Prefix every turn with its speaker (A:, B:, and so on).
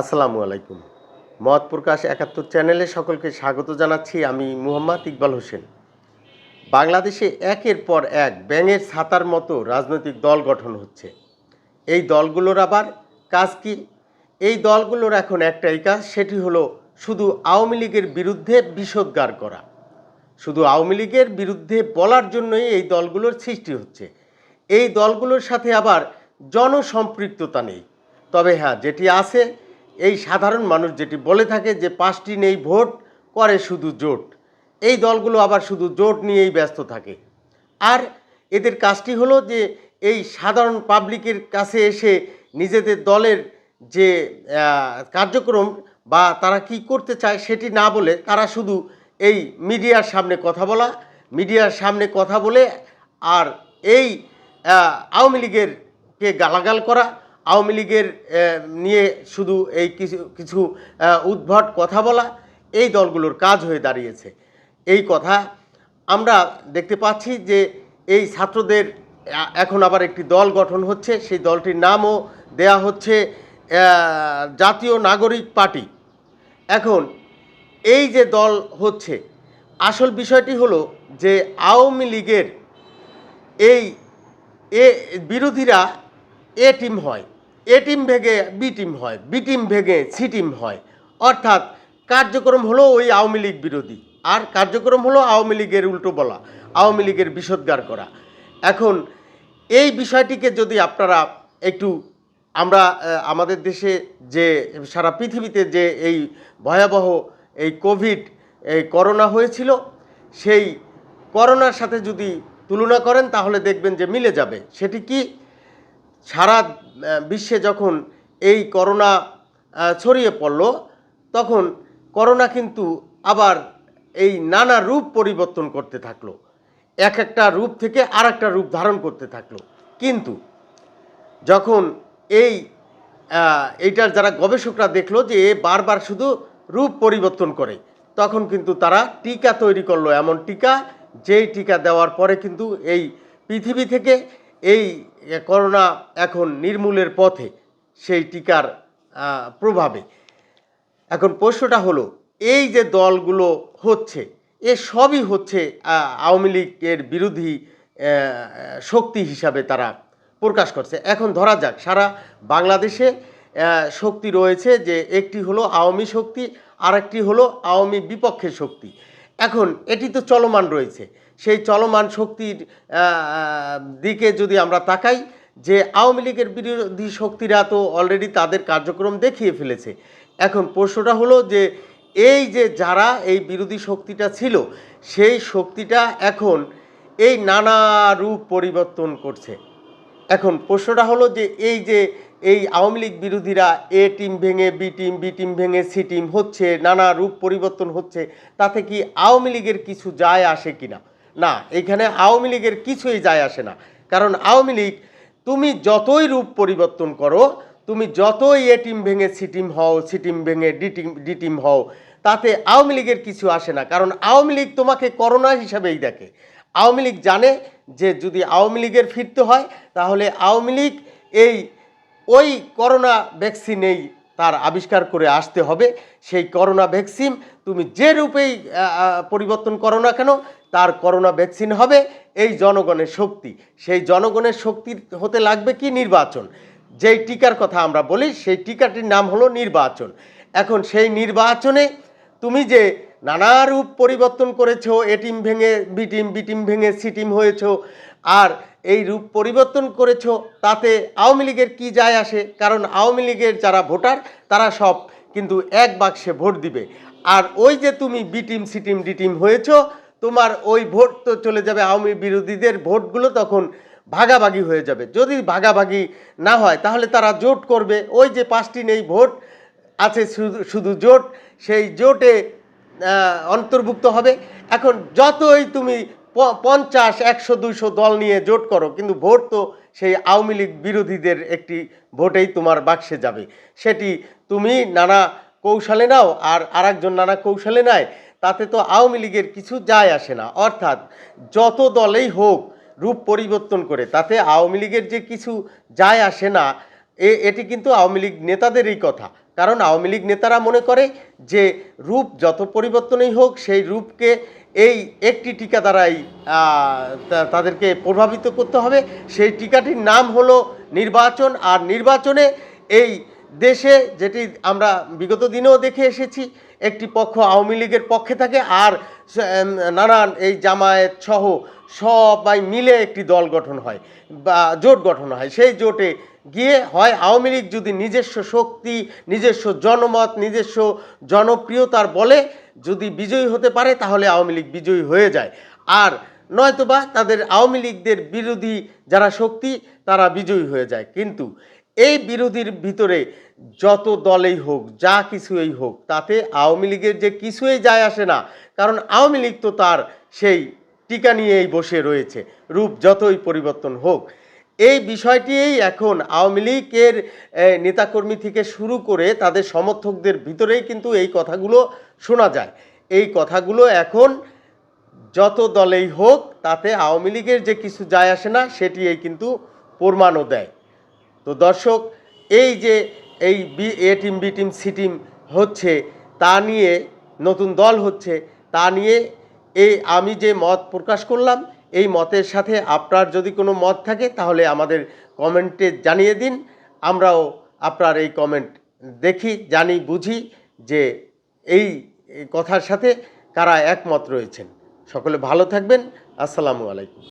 A: আসসালামু আলাইকুম। মত প্রকাশ একাত্তর চ্যানেলে সকলকে স্বাগত জানাচ্ছি আমি মুহাম্মদ ইকবাল হোসেন। বাংলাদেশে একের পর এক ব্যাঙের ছাতার মতো রাজনৈতিক দল গঠন হচ্ছে। এই দলগুলোর আবার কাজ কি? এই দলগুলোর এখন একটাই কাজ, সেটি হলো শুধু আওয়ামী লীগের বিরুদ্ধে বিষোদ্গার করা। শুধু আওয়ামী লীগের বিরুদ্ধে বলার জন্যই এই দলগুলোর সৃষ্টি হচ্ছে। এই দলগুলোর সাথে আবার জনসম্পৃক্ততা নেই। তবে হ্যাঁ যেটি আছে এই সাধারণ মানুষ যেটি বলে থাকে যে পাঁচটি নেই ভোট, করে শুধু জোট। এই দলগুলো আবার শুধু জোট নিয়েই ব্যস্ত থাকে। আর এদের কাজটি হলো যে এই সাধারণ পাবলিকের কাছে এসে নিজেদের দলের যে কার্যক্রম বা তারা কি করতে চায় সেটি না বলে তারা শুধু এই মিডিয়ার সামনে কথা বলা, মিডিয়ার সামনে কথা বলে আর এই আওয়ামী লীগের কে গালাগাল করা আওয়ামী লীগের নিয়ে শুধু এই কিছু কিছু উদ্ভট কথা বলা এই দলগুলোর কাজ হয়ে দাঁড়িয়েছে। এই কথা আমরা দেখতে পাচ্ছি যে এই ছাত্রদের এখন আবার একটি দল গঠন হচ্ছে। সেই দলটির নামও দেয়া হচ্ছে জাতীয় নাগরিক পার্টি। এখন এই যে দল হচ্ছে, আসল বিষয়টি হলো যে আওয়ামী লীগের এই, এ, বিরোধীরা এ টিম হয়। এ টিম ভেঙে বি টিম হয় বি টিম ভেঙে সি টিম হয়। অর্থাৎ কার্যক্রম হলো ওই আওয়ামী লীগ বিরোধী, আর কার্যক্রম হলো আওয়ামী লীগের উল্টো বলা, আওয়ামী লীগের বিষোদ্গার করা। এখন এই বিষয়টিকে যদি আপনারা একটু, আমরা আমাদের দেশে যে সারা পৃথিবীতে যে এই ভয়াবহ এই কোভিড, এই করোনা হয়েছিল, সেই করোনার সাথে যদি তুলনা করেন, তাহলে দেখবেন যে মিলে যাবে। সেটি কি? সারা বিশ্বে যখন এই করোনা ছড়িয়ে পড়ল, তখন করোনা কিন্তু আবার এই নানা রূপ পরিবর্তন করতে থাকল। এক একটা রূপ থেকে আর একটা রূপ ধারণ করতে থাকল। কিন্তু যখন এই এইটার যারা গবেষকরা দেখল যে এ বারবার শুধু রূপ পরিবর্তন করে, তখন কিন্তু তারা টিকা তৈরি করল এমন টিকা, যেই টিকা দেওয়ার পরে কিন্তু এই পৃথিবী থেকে এই করোনা এখন নির্মূলের পথে, সেই টিকার প্রভাবে। এখন প্রশ্নটা হলো, এই যে দলগুলো হচ্ছে, এ সবই হচ্ছে আওয়ামী লীগের বিরোধী শক্তি হিসাবে তারা প্রকাশ করছে। এখন ধরা যাক, সারা বাংলাদেশে শক্তি রয়েছে যে একটি হলো আওয়ামী শক্তি আর একটি হলো আওয়ামী বিপক্ষের শক্তি। এখন এটি তো চলমান রয়েছে। সেই চলমান শক্তির দিকে যদি আমরা তাকাই, যে আওয়ামী লীগের বিরোধী শক্তিরা তো অলরেডি তাদের কার্যক্রম দেখিয়ে ফেলেছে। এখন প্রশ্নটা হলো যে, এই যে যারা এই বিরোধী শক্তিটা ছিল, সেই শক্তিটা এখন এই নানা রূপ পরিবর্তন করছে। এখন প্রশ্নটা হলো যে, এই যে এই আওয়ামী লীগ বিরোধীরা এ টিম ভেঙে, বি টিম বি টিম ভেঙে, সি টিম হচ্ছে, নানা রূপ পরিবর্তন হচ্ছে, তাতে কি আওয়ামী লীগের কিছু যায় আসে কিনা? না, এখানে আওয়ামী লীগের কিছুই যায় আসে না। কারণ আওয়ামী লীগ, তুমি যতই রূপ পরিবর্তন করো, তুমি যতই এ টিম ভেঙে সি টিম হও, সি টিম ভেঙে ডি টিম ডি টিম হও, তাতে আওয়ামী লীগের কিছু আসে না। কারণ আওয়ামী লীগ তোমাকে করোনা হিসাবেই দেখে। আওয়ামী লীগ জানে যে যদি আওয়ামী লীগের ফিরতে হয়, তাহলে আওয়ামী লীগ এই, ওই করোনা ভ্যাকসিনেই তার আবিষ্কার করে আসতে হবে। সেই করোনা ভ্যাকসিন তুমি যে রূপেই পরিবর্তন করো না কেন তার করোনা ভ্যাকসিন হবে, এই জনগণের শক্তি। সেই জনগণের শক্তি হতে লাগবে কি নির্বাচন? যেই টিকার কথা আমরা বলি, সেই টিকাটির নাম হলো নির্বাচন। এখন সেই নির্বাচনে তুমি যে নানা রূপ পরিবর্তন করেছ এটিম ভেঙে বিটিম বিটিম ভেঙে সিটিম হয়েছ, আর এই রূপ পরিবর্তন করেছ, তাতে আওয়ামী লীগের কী যায় আসে? কারণ আওয়ামী লীগের যারা ভোটার, তারা সব কিন্তু এক বাক্সে ভোট দিবে। আর ওই যে তুমি B team, C team, D হয়েছো তোমার ওই ভোট তো চলে যাবে আওয়ামী বিরোধীদের ভোটগুলো তখন ভাগাভাগি হয়ে যাবে। যদি ভাগাভাগি না হয়, তাহলে তারা জোট করবে। ওই যে পাঁচটি নেই ভোট, আছে শুধু শুধু জোট, সেই জোটে অন্তর্ভুক্ত হবে। এখন যতই তুমি পঞ্চাশ, একশো, দুইশো দল নিয়ে জোট করো, কিন্তু ভোট তো সেই আওয়ামী লীগ বিরোধীদের একটি ভোটেই তোমার বাক্সে যাবে। সেটি তুমি নানা কৌশলে নাও, আর আরেকজন নানা কৌশলে নেয় তাতে তো আওয়ামী লীগের কিছু যায় আসে না। অর্থাৎ যত দলেই হোক রূপ পরিবর্তন করে, তাতে আওয়ামী লীগের যে কিছু যায় আসে না, এ, এটি কিন্তু আওয়ামী লীগ নেতাদেরই কথা। কারণ আওয়ামী লীগ নেতারা মনে করে যে রূপ যত পরিবর্তনই হোক, সেই রূপকে এই একটি টিকা দ্বারাই তাদেরকে প্রভাবিত করতে হবে। সেই টিকাটির নাম হলো নির্বাচন, আর নির্বাচনে এই দেশে যেটি আমরা বিগত দিনেও দেখে এসেছি একটি পক্ষ আওয়ামী লীগের পক্ষে থাকে আর নানান এই জামায়াত সহ সবাই মিলে একটি দল গঠন হয় বা জোট গঠন হয়। সেই জোটে গিয়ে হয় আওয়ামী লীগ যদি নিজস্ব শক্তি, নিজস্ব জনমত, নিজস্ব জনপ্রিয়তার বলে যদি বিজয়ী হতে পারে তাহলে আওয়ামী লীগ বিজয়ী হয়ে যায়। আর নয়তোবা তাদের আওয়ামী লীগদের বিরোধী যারা শক্তি তারা বিজয়ী হয়ে যায়। কিন্তু এই বিরোধীর ভিতরে যত দলেই হোক, যা কিছুই হোক, তাতে আওয়ামী লীগের যে কিছুই যায় আসে না, কারণ আওয়ামী লীগ তো তার সেই টিকা নিয়েই বসে রয়েছে, রূপ যতই পরিবর্তন হোক। এই বিষয়টিই এখন আওয়ামী লীগের নেতাকর্মী থেকে শুরু করে তাদের সমর্থকদের ভিতরেই কিন্তু এই কথাগুলো শোনা যায়। এই কথাগুলো এখন যত দলেই হোক, তাতে আওয়ামী লীগের যে কিছু যায় আসে না সেটি এই কিন্তু প্রমাণও দেয়। তো দর্শক, এই যে এই B, A team, B team, C team হচ্ছে, তা নিয়ে নতুন দল হচ্ছে, তা নিয়ে এই আমি যে মত প্রকাশ করলাম, এই মতের সাথে আপনার যদি কোনো মত থাকে, তাহলে আমাদের কমেন্টে জানিয়ে দিন। আমরাও আপনার এই কমেন্ট দেখি, জানি, বুঝি যে এই কথার সাথে কারা একমত রয়েছেন। সকলে ভালো থাকবেন। আসসালামু আলাইকুম।